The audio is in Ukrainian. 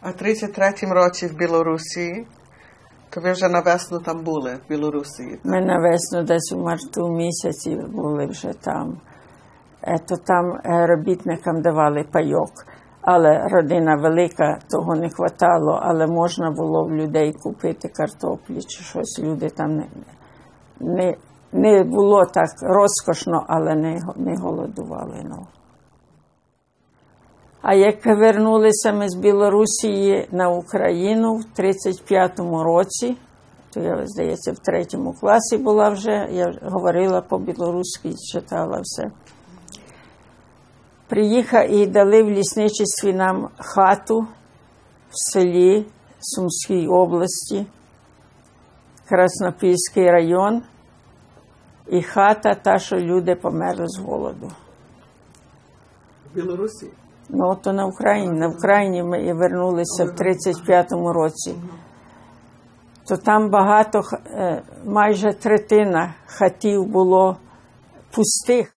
А в 33-му році в Білорусі, то ви вже на весну там були, в Білорусі. Ми на весну десь у марту місяці були вже там. Ето там робітникам давали пайок. Але родина велика, того не хватало, але можна було в людей купити картоплі чи щось. Люди там не, не, не було так розкошно, але не, не голодували. Ну. А як повернулися ми з Білорусі на Україну в 35-му році, то я, здається, в третьому класі була вже, я говорила по-білоруськи, читала все. Приїхав і дали в лісничестві нам хату в селі Сумській області, Краснопільський район, і хата та, що люди померли з голоду. В Білорусі? Ну, от на Україні. На Україні ми і вернулися в 35-му році. То там багато, е, майже третина хатів було пустих.